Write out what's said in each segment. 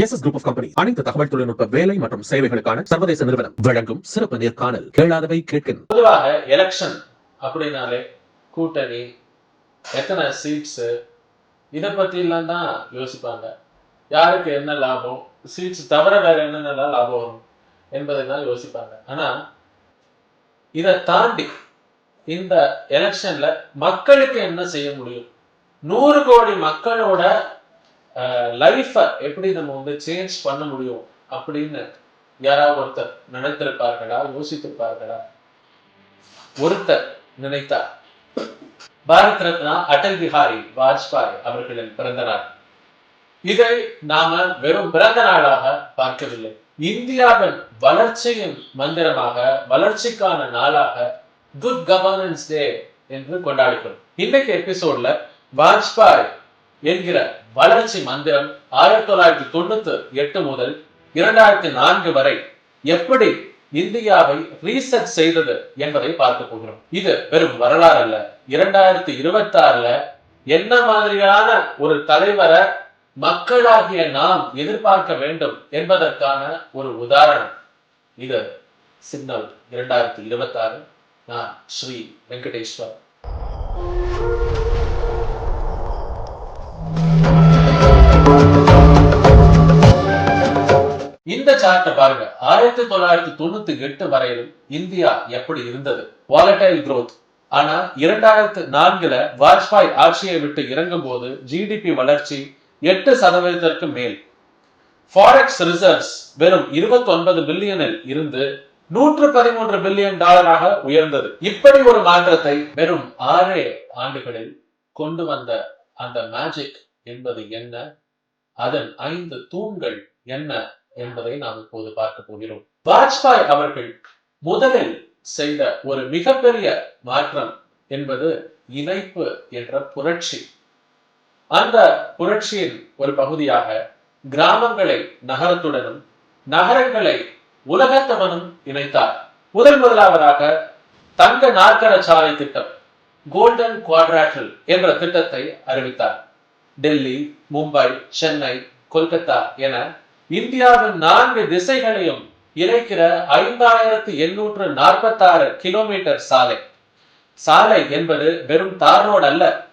S S group of company அனைத்து தகவல் தொழில்நுட்ப வேலை மற்றும் சேவைகளுக்கான சர்வதேச நிறுவனம். வழங்கும் சிறப்பு நேர்காணல் கேளாதவை கேட்கின். பொதுவாக எலெக்ஷன் அப்படின்னாலே கூட்டணி எத்தனை சீட்ஸ் இதை பற்றிலாம் தான் யோசிப்பாங்க. யாருக்கு என்ன லாபம்? சீட்ஸ் தவிர வேற என்னென்னலாம் லாபம் வரும் என்பதை தான் யோசிப்பாங்க. ஆனால் இதை தாண்டி இந்த எலெக்ஷன்ல மக்களுக்கு என்ன செய்ய முடியும்? நூறு கோடி மக்களோட லைஃப்பை எப்படி நம்ம வந்து சேஞ்ச் பண்ண முடியும் அப்படின்னு யாராவது ஒருத்தர் நினைத்திருப்பார்களா யோசித்திருப்பார்களா? ஒருத்தர் நினைத்தார். பாரத் ரத்னா அடல் பிஹாரி வாஜ்பாய் அவர்களின் பிறந்த நாள். இதை நாம வெறும் பிறந்த நாளாக பார்க்கவில்லை. இந்தியாவின் வளர்ச்சியின் மந்திரமாக வளர்ச்சிக்கான நாளாக குட் கவர்னன்ஸ் டே என்று கொண்டாடுகிறோம் இன்னைக்கு எபிசோட்ல வாஜ்பாய் என்கிற வளர்ச்சி மந்திரம் ஆயிரத்தி தொள்ளாயிரத்தி தொண்ணூத்தி எட்டு முதல் இரண்டாயிரத்தி நான்கு வரை எப்படி இந்தியாவை ரீசெட் செய்தது என்பதை பார்க்க போகிறோம். இது வெறும் வரலாறு அல்ல. இரண்டாயிரத்தி இருபத்தி ஆறுல என்ன மாதிரியான ஒரு தலைவரை மக்களாகிய நாம் எதிர்பார்க்க வேண்டும் என்பதற்கான ஒரு உதாரணம். இது சிக்னல் இரண்டாயிரத்தி இருபத்தி ஆறு நான் ஸ்ரீ வெங்கடேஸ்வர். இந்த சார்ட்டை பாருங்க. ஆயிரத்தி தொள்ளாயிரத்தி தொண்ணூத்தி எட்டு வரையிலும் இந்தியா எப்படி இருந்தது? வாலட்டைல் குரோத் ஆனா இரண்டாயிரத்து நான்குல வாஜ்பாய் ஆட்சியை விட்டு இறங்கும் போது ஜிடிபி வளர்ச்சி எட்டு சதவீதத்திற்கு மேல். ஃபாரெக்ஸ் ரிசர்வ்ஸ் வெறும் 29 ஒன்பது பில்லியனில் இருந்து நூற்று பதிமூன்று பில்லியன் டாலராக உயர்ந்தது. இப்படி ஒரு மாற்றத்தை வெறும் ஆறே ஆண்டுகளில் கொண்டு வந்த அந்த மேஜிக் என்பது என்ன? அதன் ஐந்து தூண்கள் என்ன? என்பதை நாம் இப்போது பார்க்க போகிறோம். வாஜ்பாய் அவர்கள் முதலில் செய்த ஒரு மிகப்பெரிய மாற்றம் என்பது இணைப்பு என்ற புரட்சி. அந்த புரட்சியின் ஒரு பகுதியாக கிராமங்களை நகரத்துடனும் நகரங்களை உலகத்தவனும் இணைத்தார். முதல் முதலாவதாக தங்க நாற்கர சாலை திட்டம் கோல்டன் குவாட்ராட்டில் என்ற திட்டத்தை அறிவித்தார். டெல்லி மும்பை சென்னை கொல்கத்தா என இந்தியாவின் நான்கு திசைகளையும் இணைக்கிற ஐந்தாயிரத்து எண்ணூற்று நாற்பத்தாறு கிலோமீட்டர் சாலை. சாலை என்பது வெறும் தார் ரோடு அல்ல.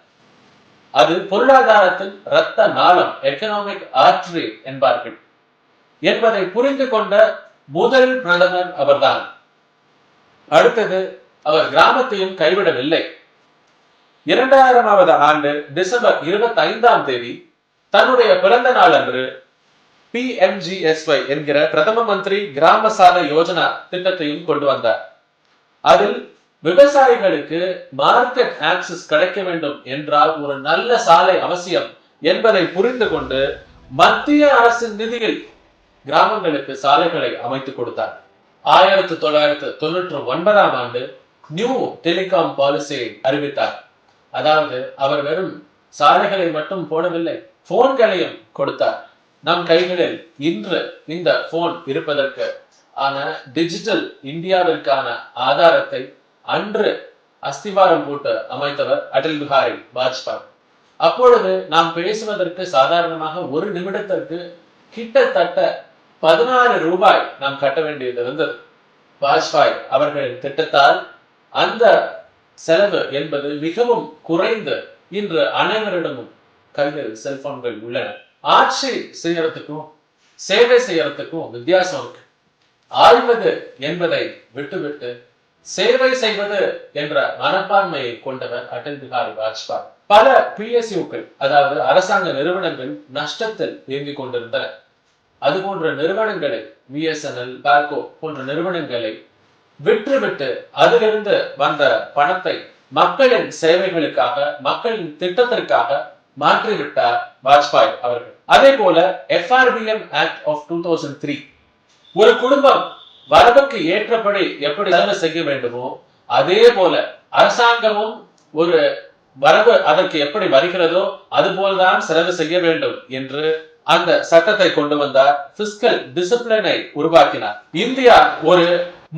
அது பொருளாதாரத்தின் இரத்த நாளம் எக்கனாமிக் ஆர்டரி என்பார்கள். என்பதை புரிந்து கொண்ட முதல் பிரதமர் அவர்தான். அடுத்தது அவர் கிராமத்தையும் கைவிடவில்லை. இரண்டாயிரமாவது ஆண்டு டிசம்பர் இருபத்தி ஐந்தாம் தேதி தன்னுடைய பிறந்த நாள் அன்று பிஎம்ஜிஎஸ்ஒய் என்கிற பிரதம மந்திரி கிராம சாலை யோஜனா திட்டத்தையும் கொண்டு வந்தார். அதில் விவசாயிகளுக்கு மார்க்கெட் ஆக்சஸ் கிடைக்க வேண்டும் என்றால் ஒரு நல்ல சாலை அவசியம் என்பதை புரிந்து கொண்டு மத்திய அரசின் நிதியில் கிராமங்களுக்கு சாலைகளை அமைத்துக் கொடுத்தார். ஆயிரத்தி தொள்ளாயிரத்து தொண்ணூற்று ஒன்பதாம் ஆண்டு நியூ டெலிகாம் பாலிசியை அறிவித்தார். அதாவது அவர் வெறும் சாலைகளை மட்டும் போடவில்லை போன்களையும் கொடுத்தார். நம் கைகளில் இன்று இந்த போன் இருப்பதற்கு ஆன டிஜிட்டல் இந்தியாவிற்கான ஆதாரத்தை அன்று அஸ்திவாரம் போட்டு அமைத்தவர் அடல் பிஹாரி வாஜ்பாய். அப்பொழுது நாம் பேசுவதற்கு சாதாரணமாக ஒரு நிமிடத்திற்கு கிட்டத்தட்ட பதினாறு ரூபாய் நாம் கட்ட வேண்டியது இருந்தது வாஜ்பாய் அவர்களின் திட்டத்தால் அந்த செலவு என்பது மிகவும் குறைந்து இன்று அனைவரிடமும் கையில் செல்போன்கள் உள்ளன. ஆட்சி செய்யறதுக்கும் சேவை செய்யறதுக்கும் வித்தியாசம் இருக்கு. ஆழ்வது என்பதை விட்டுவிட்டு சேவை செய்வது என்ற மனப்பான்மையை கொண்டவர் அடல் பிஹாரி வாஜ்பாய். பல பிஎஸ்யூக்கள் அதாவது அரசாங்க நிறுவனங்கள் நஷ்டத்தில் இயங்கிக் கொண்டிருந்தன. அது போன்ற நிறுவனங்களை பிஎஸ்என்எல் பால்கோ போன்ற நிறுவனங்களை விற்றுவிட்டு அதிலிருந்து வந்த பணத்தை மக்களின் சேவைகளுக்காக மக்களின் திட்டத்திற்காக மாற்றிவிட்டார் வாஜ்பாய் அவர்கள். அதே போல FRBM act of two thousand three ஒரு குடும்பம் வரவுக்கு ஏற்றபடி எப்படி செலவு செய்ய வேண்டுமோ அதே போல அரசாங்கமும் ஒரு வரவு அதற்கு எப்படி வருகிறதோ அது போலதான் செலவு செய்ய வேண்டும் என்று அந்த சட்டத்தை கொண்டு வந்தார். பிஸ்கல் டிசிப்ளினை உருவாக்கினார். இந்தியா ஒரு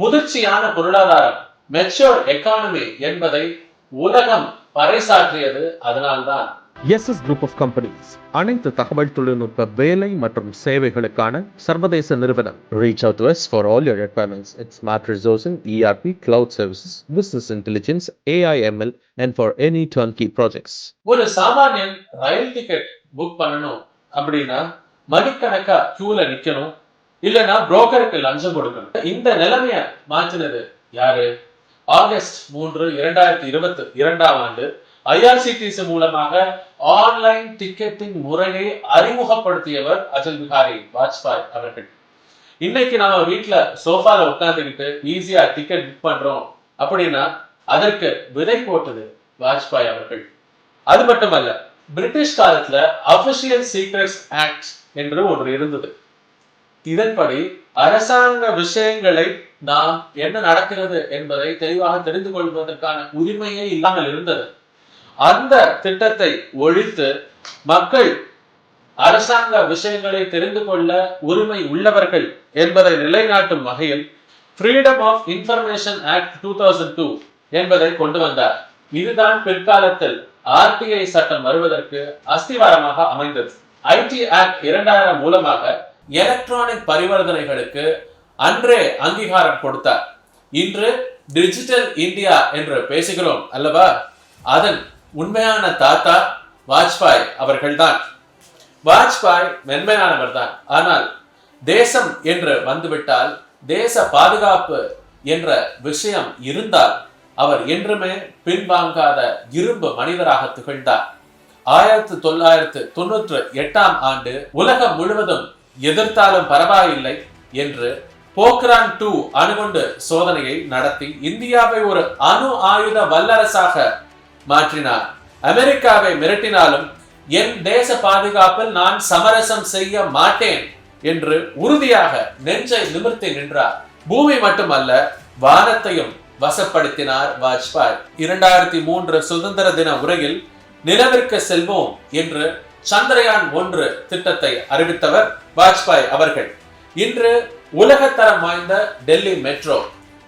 முதிர்ச்சியான பொருளாதாரம் மெச்சோர் எக்கானமி என்பதை உலகம் பறைசாற்றியது. அதனால்தான் எஸ்எஸ் குரூப் ஆஃப் கம்பெனிஸ் அனைத்து தகவல் தொழில்நுட்ப வேலை மற்றும் சேவைகளுக்கான சர்வதேச நிறுவனம். Reach out to for all your requirements it's smart smart ERP cloud services business intelligence AIML and for any turnkey projects ஒரு சாமானியன் ரயில் டிக்கெட் புக் பண்ணணும் அப்படின்னா மணிக்கணக்கா கியூல நிக்கணும் இல்லைன்னா புரோக்கருக்கு லஞ்சம் கொடுக்கணும். இந்த நிலைமைய மாற்றினது யாரு? ஆகஸ்ட் மூன்று இரண்டாயிரத்தி இருபத்தி இரண்டாம் ஆண்டு ஐஆர்சிடிசி மூலமாக ஆன்லைன் டிக்கெட்டிங் முறையை அறிமுகப்படுத்தியவர் அஜல் பிகாரி வாஜ்பாய் அவர்கள். இன்னைக்கு நம்ம வீட்டுல சோஃபால உட்காந்துக்கிட்டு ஈஸியா டிக்கெட் புக் பண்றோம் அப்படின்னா அதற்கு விதை போட்டது வாஜ்பாய் அவர்கள். அது மட்டுமல்ல பிரிட்டிஷ் காலத்துல அபிஷியல் சீக்ரெட்ஸ் ஆக்ட் என்று ஒன்று இருந்தது. இதன்படி அரசாங்க விஷயங்களை நாம் என்ன நடக்கிறது என்பதை தெளிவாக தெரிந்து கொள்வதற்கான உரிமையே இல்லாமல் இருந்தது. அந்த திட்டத்தை ஒழித்து மக்கள் அரசாங்க விஷயங்களை தெரிந்து கொள்ள உரிமை உள்ளவர்கள் என்பதை நிலைநாட்டும் வகையில் freedom of information act two thousand two என்பதை கொண்டு வந்தார். இதுதான் பிற்காலத்தில் ஆர்டிஐ சட்டம் வருவதற்கு அஸ்திவாரமாக அமைந்தது. ஐடி ஆக்ட் இரண்டாயிரம் மூலமாக எலக்ட்ரானிக் பரிவர்த்தனைகளுக்கு அன்றே அங்கீகாரம் கொடுத்தார். இன்று டிஜிட்டல் இந்தியா என்று பேசுகிறோம் அல்லவா? அதன் உண்மையான தாத்தா வாஜ்பாய் அவர்கள்தான். வாஜ்பாய் மென்மையானவர் தான் ஆனால் தேசம் என்று வந்துவிட்டால் தேச பாதுகாப்பு என்ற விஷயம் இருந்தால் அவர் என்றுமே பின்வாங்காத இரும்பு மனிதராக திகழ்ந்தார். ஆயிரத்தி தொள்ளாயிரத்து தொண்ணூற்று எட்டாம் ஆண்டு உலகம் முழுவதும் எதிர்த்தாலும் பரவாயில்லை என்று போக்ரான் டூ அணுகுண்டு சோதனையை நடத்தி இந்தியாவை ஒரு அணு ஆயுத வல்லரசாக மாற்றினார். அமெரிக்காவை மிரட்டினாலும் என் தேச பாதுகாப்பில் நான் சமரசம் செய்ய மாட்டேன் என்று உறுதியாக நெஞ்சை நிமிர்த்தி நின்றார். பூமி மட்டுமல்ல வானத்தையும் வசப்படுத்தினார் வாஜ்பாய். இரண்டாயிரத்தி மூன்று சுதந்திர தின உரையில் நிலவிற்கு செல்வோம் என்று சந்திரயான் ஒன்று திட்டத்தை அறிவித்தவர் வாஜ்பாய் அவர்கள். இன்று உலகத்தரம் வாய்ந்த டெல்லி மெட்ரோ.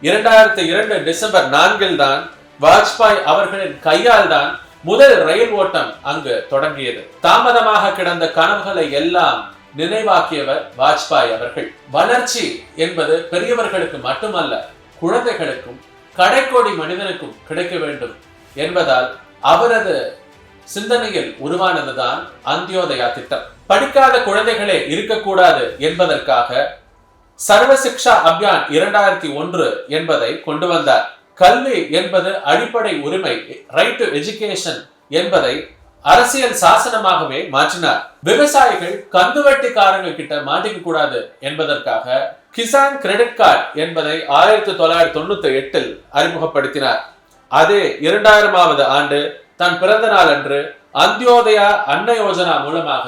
இரண்டாயிரத்தி இரண்டு டிசம்பர் நான்கில் தான் வாஜ்பாய் அவர்களின் கையால் தான் முதல் ரயில் ஓட்டம் அங்கு தொடங்கியது. தாமதமாக கிடந்த கனவுகளை எல்லாம் நினைவாக்கியவர் வாஜ்பாய் அவர்கள். வளர்ச்சி என்பது பெரியவர்களுக்கு மட்டுமல்ல குழந்தைகளுக்கும் கடைக்கோடி மனிதனுக்கும் கிடைக்க வேண்டும் என்பதால் அவரது சிந்தனையில் உருவானதுதான் அந்தியோதயா திட்டம். படிக்காத குழந்தைகளே இருக்கக்கூடாது என்பதற்காக சர்வசிக்ஷா அபியான் இரண்டாயிரத்தி ஒன்று என்பதை கொண்டு வந்தார். கல்வி என்பது அடிப்படை உரிமை ரைட் டு எஜுகேஷன் என்பதை அரசியல் சாசனமாகவே மாற்றினார். விவசாயிகள் கந்துவட்டிக்காரங்க கிட்ட மாட்டிக்க கூடாது என்பதற்காக கிசான் கிரெடிட் கார்டு என்பதை ஆயிரத்தி தொள்ளாயிரத்தி தொண்ணூத்தி எட்டில் அறிமுகப்படுத்தினார். அதே இரண்டாயிரமாவது ஆண்டு தன் பிறந்த நாள் அன்று அந்தியோதயா அன்ன யோஜனா மூலமாக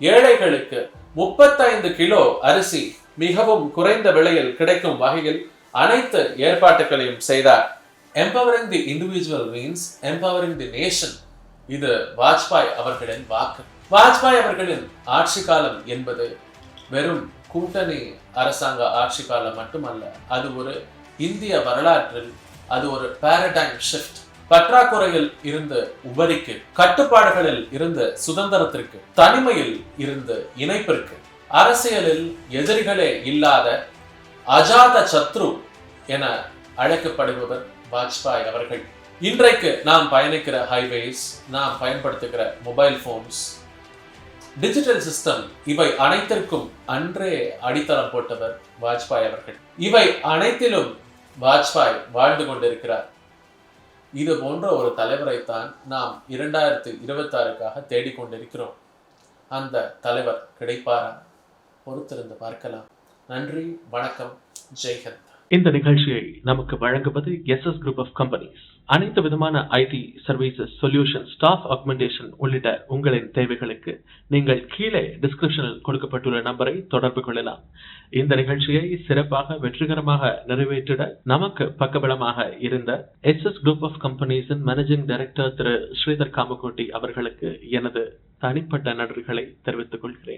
ஏழைகளுக்கு முப்பத்தைந்து கிலோ அரிசி மிகவும் குறைந்த விலையில் கிடைக்கும் வகையில் அனைத்து ஏற்பாட்டுகளையும் செய்தார். Empowering the individual means empowering the nation இது வாஜ்பாய் அவர்களின் வாக்கு. வாஜ்பாய் அவர்களின் ஆட்சி காலம் என்பது வெறும் கூட்டணி அரசாங்க ஆட்சி காலம் மட்டுமல்ல அது ஒரு இந்திய வரலாற்றில் அது ஒரு பாரடைம் ஷிஃப்ட் பற்றாக்குறையில் இருந்து உபரிக்கு கட்டுப்பாடுகளில் இருந்து சுதந்திரத்திற்கு தனிமையில் இருந்து இணைப்பிற்கு. அரசியலில் எதிரிகளே இல்லாத அஜாத சத்ரு என அழைக்கப்படுபவர் வாஜ்பாய் அவர்கள். இன்றைக்கு நாம் பயணிக்கிற ஹைவேஸ் நாம் பயன்படுத்துகிற மொபைல் போன்ஸ் டிஜிட்டல் சிஸ்டம் இவை அனைத்திற்கும் அன்றே அடித்தளம் போட்டவர் வாஜ்பாய் அவர்கள். இவை அனைத்திலும் வாஜ்பாய் வாழ்ந்து கொண்டிருக்கிறார். இது போன்ற ஒரு தலைவரைத்தான் நாம் இரண்டாயிரத்து இருபத்தாறுக்காக தேடிக்கொண்டிருக்கிறோம் அந்த தலைவர் கிடைப்பாரா? பொறுத்திருந்து பார்க்கலாம். நன்றி வணக்கம் ஜெய்ஹந்த். இந்த நிகழ்ச்சியை நமக்கு வழங்குவது S S group of companies அனைத்து விதமான IT services solution staff augmentation உள்ளிட்ட உங்களின் தேவைகளுக்கு நீங்கள் கீழே டிஸ்கிரிப்ஷனில் கொடுக்கப்பட்டுள்ள நம்பரை தொடர்பு கொள்ளலாம். இந்த நிகழ்ச்சியை சிறப்பாக வெற்றிகரமாக நிறைவேற்றிட நமக்கு பக்கபலமாக இருந்த எஸ் எஸ் குரூப் ஆஃப் கம்பெனிஸின் மேனேஜிங் டைரக்டர் திரு. ஸ்ரீதர் காமகோட்டி அவர்களுக்கு எனது தனிப்பட்ட நன்றிகளை தெரிவித்துக் கொள்கிறேன்.